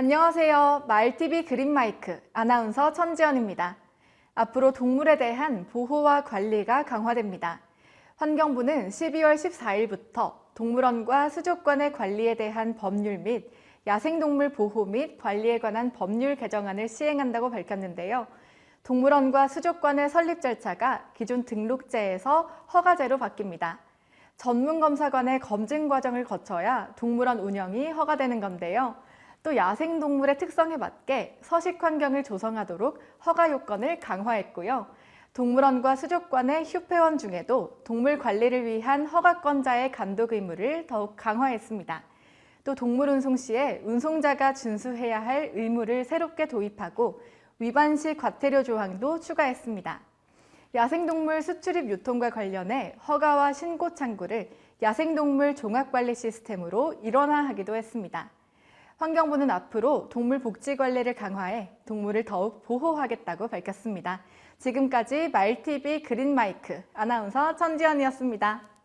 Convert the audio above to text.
안녕하세요. 마을TV 그린마이크 아나운서 천지연입니다. 앞으로 동물에 대한 보호와 관리가 강화됩니다. 환경부는 12월 14일부터 동물원과 수족관의 관리에 대한 법률 및 야생동물 보호 및 관리에 관한 법률 개정안을 시행한다고 밝혔는데요. 동물원과 수족관의 설립 절차가 기존 등록제에서 허가제로 바뀝니다. 전문검사관의 검증 과정을 거쳐야 동물원 운영이 허가되는 건데요. 또 야생동물의 특성에 맞게 서식 환경을 조성하도록 허가 요건을 강화했고요. 동물원과 수족관의 휴폐원 중에도 동물 관리를 위한 허가권자의 감독 의무를 더욱 강화했습니다. 또 동물 운송 시에 운송자가 준수해야 할 의무를 새롭게 도입하고 위반 시 과태료 조항도 추가했습니다. 야생동물 수출입 유통과 관련해 허가와 신고 창구를 야생동물 종합관리 시스템으로 일원화하기도 했습니다. 환경부는 앞으로 동물 복지 관리를 강화해 동물을 더욱 보호하겠다고 밝혔습니다. 지금까지 마일TV 그린마이크 아나운서 천지연이었습니다.